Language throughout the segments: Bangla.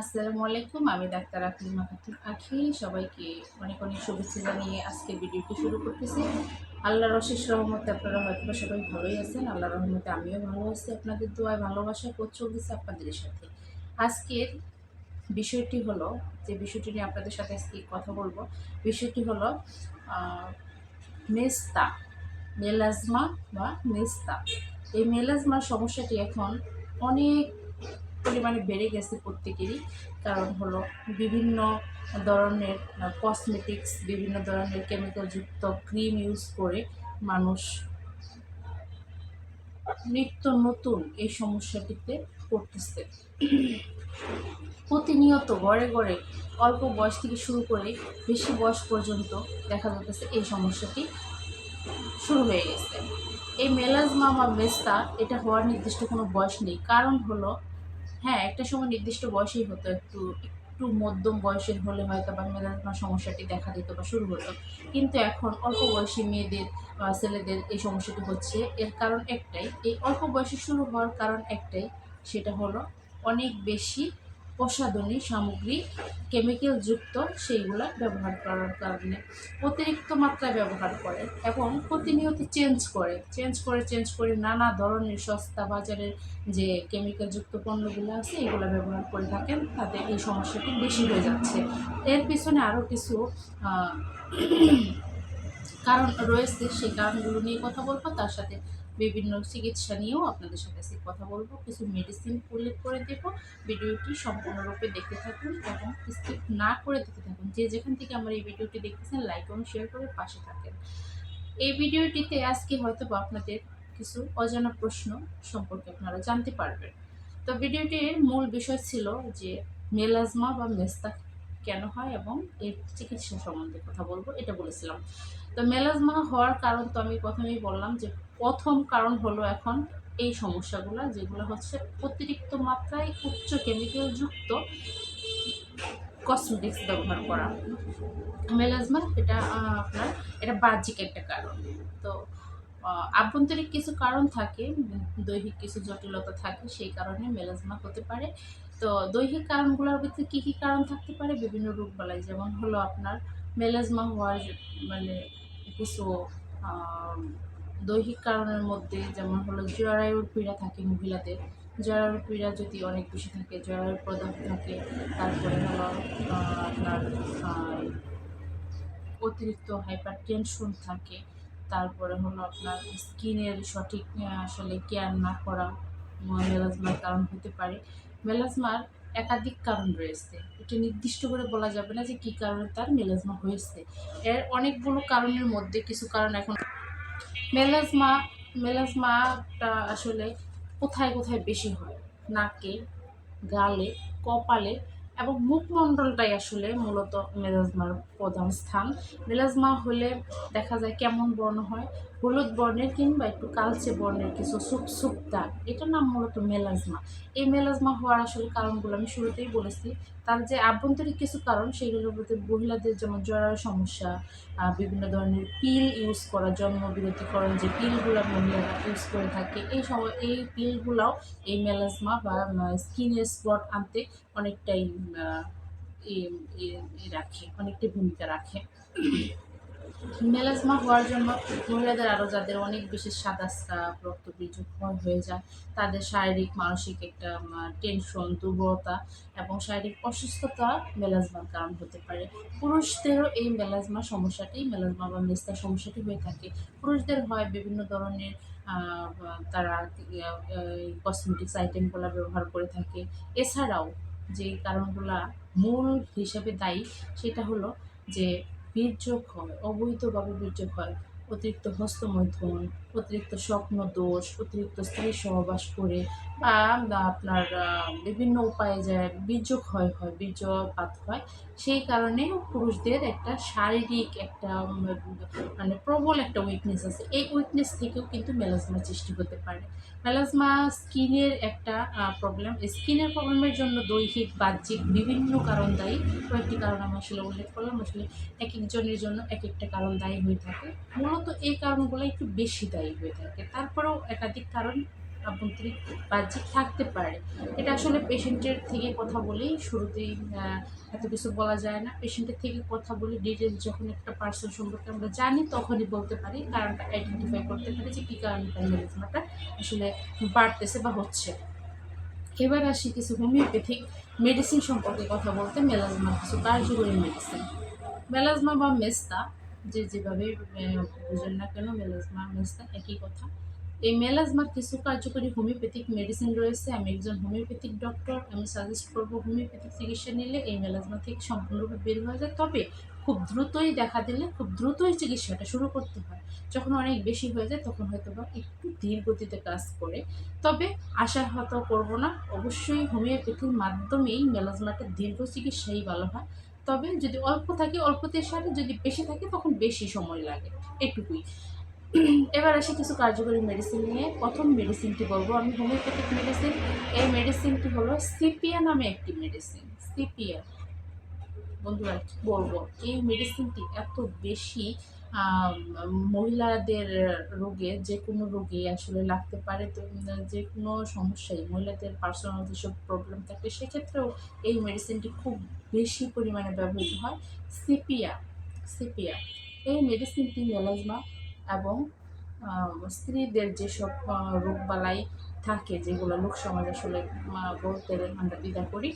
আসসালামু আলাইকুম, আমি ডাক্তার আকলিমা খাতুন আখি। সবাইকে অনেক অনেক শুভেচ্ছা জানিয়ে আজকে ভিডিওটি শুরু করতেছি। আল্লাহর অশেষ রহমতে আপনারা হয়তো সবাই ভালোই আছেন। আল্লাহর রহমতে আমিও ভালো আছি। আপনাদের দোয়ায় ভালোবাসা কোচ চলতেছে আপনাদের সাথে। আজকের বিষয়টি হলো, যে বিষয়টি নিয়ে আপনাদের সাথে আজকে কথা বলব, বিষয়টি হলো মেস্তা, মেলাজমা বা মেস্তা। এই মেলাজমার সমস্যাটি এখন অনেক পরিমাণে বেড়ে গেছে প্রত্যেকেরই। কারণ হলো বিভিন্ন ধরনের কসমেটিক্স বিভিন্ন ধরনের কেমিক্যালযুক্ত ক্রিম ইউজ করে মানুষ নিত্য নতুন এই সমস্যাটিতে পড়তেছে। প্রতিনিয়ত গড়ে গড়ে অল্প বয়স থেকে শুরু করে বেশি বয়স পর্যন্ত দেখা যাচ্ছে এই সমস্যাটি শুরু হয়ে গেছে। এই মেলাজমা বা মেস্তা এটা হওয়ার নির্দিষ্ট কোনো বয়স নেই। কারণ হলো হ্যাঁ একটা সময় নির্দিষ্ট বয়সেই হতো, একটু একটু মধ্যম বয়সের হলে হয়তো বা মেলাজমা সমস্যাটি দেখা দিত বা শুরু হতো। কিন্তু এখন অল্প বয়সী মেয়েদের ছেলেদের এই সমস্যাটি হচ্ছে। এর কারণ একটাই, এই অল্প বয়সে শুরু হওয়ার কারণ একটাই, সেটা হলো অনেক বেশি প্রসাধনী সামগ্রী কেমিক্যাল যুক্ত সেইগুলা ব্যবহার করার কারণে অতিরিক্ত মাত্রায় ব্যবহার করে এবং প্রতিনিয়ত চেঞ্জ করে চেঞ্জ করে চেঞ্জ করে নানা ধরনের সস্তা বাজারের যে কেমিক্যালযুক্ত পণ্যগুলো আছে এগুলো ব্যবহার করে থাকেন, তাতে এই সমস্যাটি বেশি হয়ে যাচ্ছে। এর পিছনে আরও কিছু কারণ রয়েছে সেই কারণগুলো নিয়ে কথা বলব, তার সাথে বিভিন্ন চিকিৎসা নিয়েও আপনাদের সাথে আজকে কথা বলব। কিছু মেডিসিন উল্লেখ করে দেবো। ভিডিওটি সম্পূর্ণরূপে দেখতে থাকুন এবং স্কিপ না করে দেখতে থাকুন। যে যেখান থেকে আমার এই ভিডিওটি দেখতেছেন লাইক এবং শেয়ার করে পাশে থাকেন। এই ভিডিওটিতে আজকে হয়তো বা আপনাদের কিছু অজানা প্রশ্ন সম্পর্কে আপনারা জানতে পারবেন। তো ভিডিওটির মূল বিষয় ছিল যে মেলাজমা বা মেস্তা কেন হয় এবং এর চিকিৎসা সম্বন্ধে কথা বলব, এটা বলেছিলাম। তো মেলাজমা হওয়ার কারণ তো আমি প্রথমেই বললাম যে প্রথম কারণ হলো এখন এই সমস্যাগুলো, যেগুলো হচ্ছে অতিরিক্ত মাত্রায় উচ্চ কেমিক্যাল যুক্ত কসমেটিক্স ব্যবহার করা। মেলাজমা এটা আপনার, এটা বাহ্যিক একটা কারণ। তো আভ্যন্তরিক কিছু কারণ থাকে, দৈহিক কিছু জটিলতা থাকে, সেই কারণে মেলাজমা হতে পারে। তো, দৈহিক কারণগুলোর ভিতরে কী কী কারণ থাকতে পারে? বিভিন্ন রোগবালাই, যেমন হলো আপনার মেলাজমা হওয়ার মানে কিছু দৈহিক কারণের মধ্যে, যেমন হলো জরায়ুর পীড়া থাকে মহিলাদের। জরায়ুর পীড়া যদি অনেক বেশি থাকে, জরায়ুর প্রদাহ থাকে, তারপরে হলো আপনার অতিরিক্ত হাইপার টেনশন থাকে, তারপরে হলো আপনার স্কিনের সঠিক আসলে কেয়ার না করা মেলাজমার কারণ হতে পারে। মেলাজমার একাধিক কারণ রয়েছে। এটা নির্দিষ্ট করে বলা যাবে না যে কী কারণে তার মেলাজমা হয়েছে। এর অনেকগুলো কারণের মধ্যে কিছু কারণ এখন মেলাজমা মেলাজমাটা আসলে কোথায় কোথায় বেশি হয়? নাকে, গালে, কপালে এবং মুখমণ্ডলটাই আসলে মূলত মেলাজমার প্রধান স্থান। মেলাজমা হলে দেখা যায় কেমন বর্ণ হয়? হলুদ বর্ণের কিংবা একটু কালচে বর্ণের কিছু সুপ সুপ দাগ, এটার নাম মূলত মেলাজমা। এই মেলাজমা হওয়ার আসলে কারণগুলো আমি শুরুতেই বলেছি। তার যে আভ্যন্তরিক কিছু কারণ, সেগুলোর মধ্যে মহিলাদের যেমন জরার সমস্যা বিভিন্ন ধরনের পিল ইউজ করা, জন্ম বিরতিকরণ যে পিলগুলো মহিলারা ইউজ করে থাকে, এই সময় এই পিলগুলাও এই মেলাজমা বা স্কিনের স্পট আনতে অনেকটাই রাখে, অনেকটাই ভূমিকা রাখে। মেলাজমা হওয়ার জন্য মহিলাদের আরও যাদের অনেক বেশি সাদা স্রাব রক্তবীর্য হয়ে যায়, তাদের শারীরিক, মানসিক একটা টেনশন দুর্বলতা এবং শারীরিক অসুস্থতা মেলাজমার কারণ হতে পারে। পুরুষদেরও এই মেলাজমা সমস্যাটি মেলাজমা বা মেস্তা সমস্যাটি হয়ে থাকে। পুরুষদের হয় বিভিন্ন ধরনের তারা কসমেটিক্স আইটেমগুলো ব্যবহার করে থাকে। এছাড়াও যে কারণগুলা মূল হিসেবে দায়ী, সেটা হলো যে বীর্যক্ষয় অবৈধভাবে বীর্যক্ষয় অতিরিক্ত হস্তমৈথুন অতিরিক্ত স্বপ্ন দোষ, অতিরিক্ত স্ত্রী সহবাস করে বা আপনার বিভিন্ন উপায়ে যে বীর্যক্ষয় হয়, বীর্যপাত হয়, সেই কারণে পুরুষদের একটা শারীরিক একটা মানে প্রবল একটা উইকনেস আছে। এই উইকনেস থেকেও কিন্তু মেলাজমা সৃষ্টি হতে পারে। মেলাজমা স্কিনের একটা প্রবলেম স্কিনের প্রবলেমের জন্য দৈহিক, বাহ্যিক বিভিন্ন কারণ দায়ী। কয়েকটি কারণ আমি আসলে উল্লেখ করলাম। আসলে এক একজনের জন্য এক একটা কারণ দায়ী হয়ে থাকে। মূলত এই কারণগুলো একটু বেশি দায়ী। হয়ে থাকে। তারপরেও একাধিক কারণ আভ্যন্তরিক বাহ্যিক থাকতে পারে। এটা আসলে পেশেন্টের থেকে কথা বলেই শুরুতেই এত কিছু বলা যায় না। পেশেন্টের থেকে কথা বলে ডিটেলস যখন একটা পার্সন সম্পর্কে আমরা জানি, তখনই বলতে পারি। কারণটা আইডেন্টিফাই করতে পারি যে কী কারণে তার আসলে বাড়তেছে বা হচ্ছে। এবার আসি কিছু হোমিওপ্যাথিক মেডিসিন সম্পর্কে কথা বলতে মেলাজমা কিছু কার্যকরী মেডিসিন মেলাজমা বা মেস্তা যে যেভাবে বুঝেন না কেন মেলাজমা মেস্তা একই কথা। এই মেলাজমার কিছু কার্যকরী হোমিওপ্যাথিক মেডিসিন রয়েছে। আমি একজন হোমিওপ্যাথিক ডক্টর আমি সাজেস্ট করব হোমিওপ্যাথিক চিকিৎসা নিলে এই মেলাজমা থেকে সম্পূর্ণরূপে বের হয়ে যায়। তবে খুব দ্রুতই দেখা দিলে খুব দ্রুতই চিকিৎসাটা শুরু করতে হয়। যখন অনেক বেশি হয়ে যায়, তখন হয়তো বা একটু ধীর গতিতে কাজ করে। তবে আশাহত করব না। অবশ্যই হোমিওপ্যাথির মাধ্যমেই মেলাজমাটা দীর্ঘ চিকিৎসাই ভালো হয়। তবে যদি অল্প থাকে অল্পতে সারে যদি বেশি থাকে, তখন বেশি সময় লাগে। এটুকুই। এবার আসি কিছু কার্যকরী মেডিসিন নিয়ে। প্রথম মেডিসিনটি বলব আমি। হোমিওপ্যাথিক মেডিসিন এই মেডিসিনটি হলো সিপিয়া নামে একটি মেডিসিন সিপিয়া বন্ধুরা বলব? এই মেডিসিনটি এত বেশি মহিলাদের রোগে, যে কোনো রোগে আসলে লাগতে পারে। তো যে কোনো সমস্যায় মহিলাদের পার্সোনাল যেসব প্রবলেম থাকে সেক্ষেত্রেও এই মেডিসিনটি খুব বেশি পরিমাণে ব্যবহৃত হয়। সিপিয়া সিপিয়া এই মেডিসিনটি মেলাজমা এবং স্ত্রীদের যেসব রোগবালাই থাকে, যেগুলো লোক সমাজ আসলে বলতে আমরা দ্বিধা করি,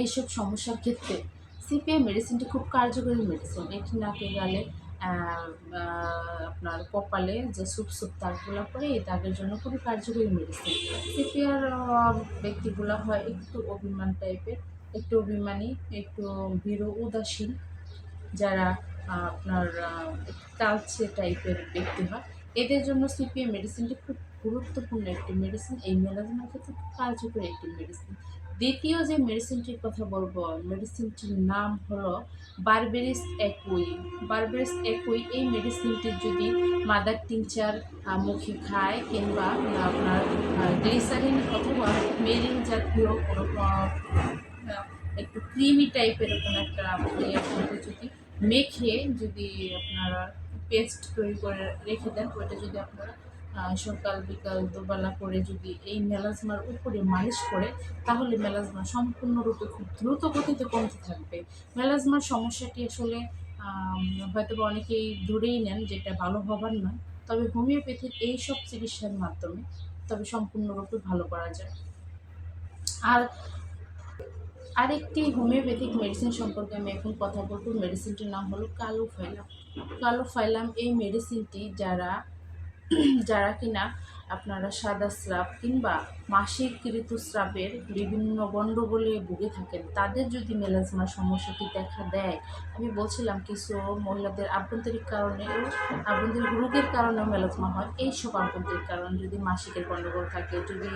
এইসব সমস্যার ক্ষেত্রে সিপিএ মেডিসিনটি খুব কার্যকরী মেডিসিন এটি নাকে গালে আপনার কপালে যে সুপ সুপ দাগগুলো পড়ে, এই দাগের জন্য খুবই কার্যকরী মেডিসিন সিপিআর ব্যক্তিগুলো হয় একটু অভিমান টাইপের একটু অভিমানী, একটু ভীরু, উদাসীন। যারা আপনার কালচে টাইপের ব্যক্তি হয়। এদের জন্য সিপিএ মেডিসিনটি খুব গুরুত্বপূর্ণ একটি মেডিসিন এই মেলাজমার ক্ষেত্রে খুব কার্যকরী একটি মেডিসিন দ্বিতীয় যে মেডিসিনটির কথা বলব মেডিসিনটির নাম হলো বারবেরিস একুই বারবেরিস একুই এই মেডিসিনটির যদি মাদার টিংচার মুখে খায় কিংবা আপনার গ্লিসারিন অথবা মেরিন জাতীয় কোনো একটু ক্রিমি টাইপের কোনো একটা ইয়ের মধ্যে যদি মেখে যদি আপনারা পেস্ট তৈরি করে রেখে দেন, ওইটা যদি আপনারা সকাল, বিকাল, দুবেলা করে যদি এই মেলাজমার উপরে মালিশ করে, তাহলে মেলাজমা সম্পূর্ণরূপে খুব দ্রুত গতিতে কমতে থাকবে। মেলাজমার সমস্যাটি আসলে হয়তো বা অনেকেই দূরেই নেন, যেটা ভালো হবার নয়। তবে হোমিওপ্যাথির এই সব চিকিৎসার মাধ্যমে তবে সম্পূর্ণরূপে ভালো করা যায়। আর আরেকটি হোমিওপ্যাথিক মেডিসিন সম্পর্কে আমি এখন কথা বলব। মেডিসিনটির নাম হলো কালো ফাইলাম কালো ফাইলাম এই মেডিসিনটি যারা যারা কিনা আপনারা সাদা স্রাব কিংবা মাসিক ঋতুস্রাবের বিভিন্ন গণ্ডগোলে ভুগে থাকেন, তাদের যদি মেলাজমা সমস্যাটি দেখা দেয়, আমি বলছিলাম কিছু মহিলাদের আভ্যন্তরিক কারণে ও আভ্যন্তরিক রোগের কারণেও মেলাজমা হয়। এইসব আভ্যন্তরিক কারণ যদি মাসিকের গণ্ডগোল থাকে, যদি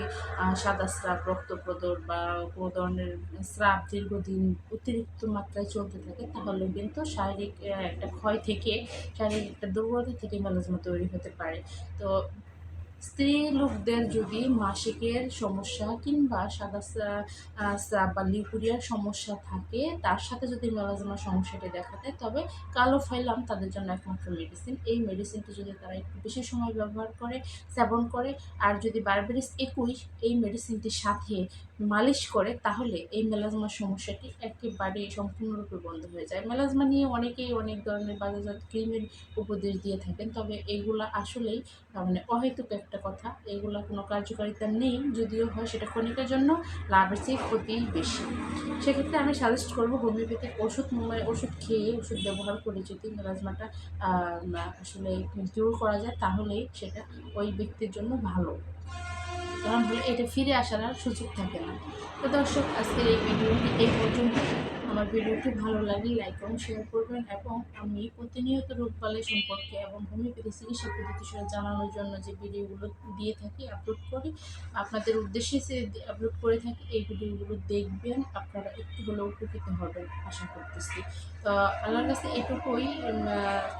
সাদা স্রাব রক্ত রক্তপ্রদর বা কোনো ধরনের স্রাব দীর্ঘদিন অতিরিক্ত মাত্রায় চলতে থাকে, তাহলে কিন্তু শারীরিক একটা ক্ষয় থেকে, শারীরিক একটা দুর্বলতা থেকে মেলাজমা তৈরি হতে পারে। তো স্ত্রী লোকদের যদি মাসিকের সমস্যা কিংবা সাদা স্রাব বা লিকুরিয়ার সমস্যা থাকে, তার সাথে যদি মেলাজমা সমস্যাটি দেখা দেয়, তবে কালো ফাইলাম তাদের জন্য একমাত্র মেডিসিন এই মেডিসিনটি যদি তারা একটু বেশি সময় ব্যবহার করে, সেবন করে, আর যদি বারবেরিস একুশ, এই মেডিসিনটির সাথে মালিশ করে, তাহলে এই মেলাজমার সমস্যাটি একেবারে সম্পূর্ণরূপে বন্ধ হয়ে যায়। মেলাজমা নিয়ে অনেকেই অনেক ধরনের বাজারজাত ক্রিমের উপদেশ দিয়ে থাকেন, তবে এগুলা আসলেই মানে অহেতুক একটা কথা। এগুলা কোনো কার্যকারিতা নেই, যদিও হয় সেটা ক্ষণিকের জন্য, লাভের চেয়ে ক্ষতিই বেশি। সেক্ষেত্রে আমি সাজেস্ট করব হোমিওপ্যাথিক ওষুধ ওষুধ খেয়ে ওষুধ ব্যবহার করে যদি মেলাজমাটা আসলে কিউর করা যায়, তাহলেই সেটা ওই ব্যক্তির জন্য ভালো। কারণ হলে এটা ফিরে আসার আর সুযোগ থাকে না। তো দর্শক, আজকের এই ভিডিওটি এই পর্যন্ত আমার ভিডিওটি ভালো লাগলে লাইক এবং শেয়ার করবেন এবং আমি প্রতিনিয়ত রোগবালাই সম্পর্কে এবং হোমিওপ্যাথি চিকিৎসা পদ্ধতি জানানোর জন্য যে ভিডিওগুলো দিয়ে থাকি আপলোড করি, আপনাদের উদ্দেশ্যে সে আপলোড করে থাকি, এই ভিডিওগুলো দেখবেন, আপনারা একটু হলেও উপকৃত হবেন, আশা করতেছি। তো আল্লাহর কাছে এটুকুই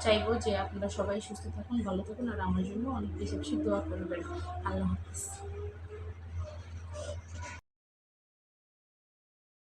চাইব যে আপনারা সবাই সুস্থ থাকুন, ভালো থাকুন, আর আমার জন্য অনেক বেশি বেশি দোয়া করবেন। আল্লাহ হাফিজ।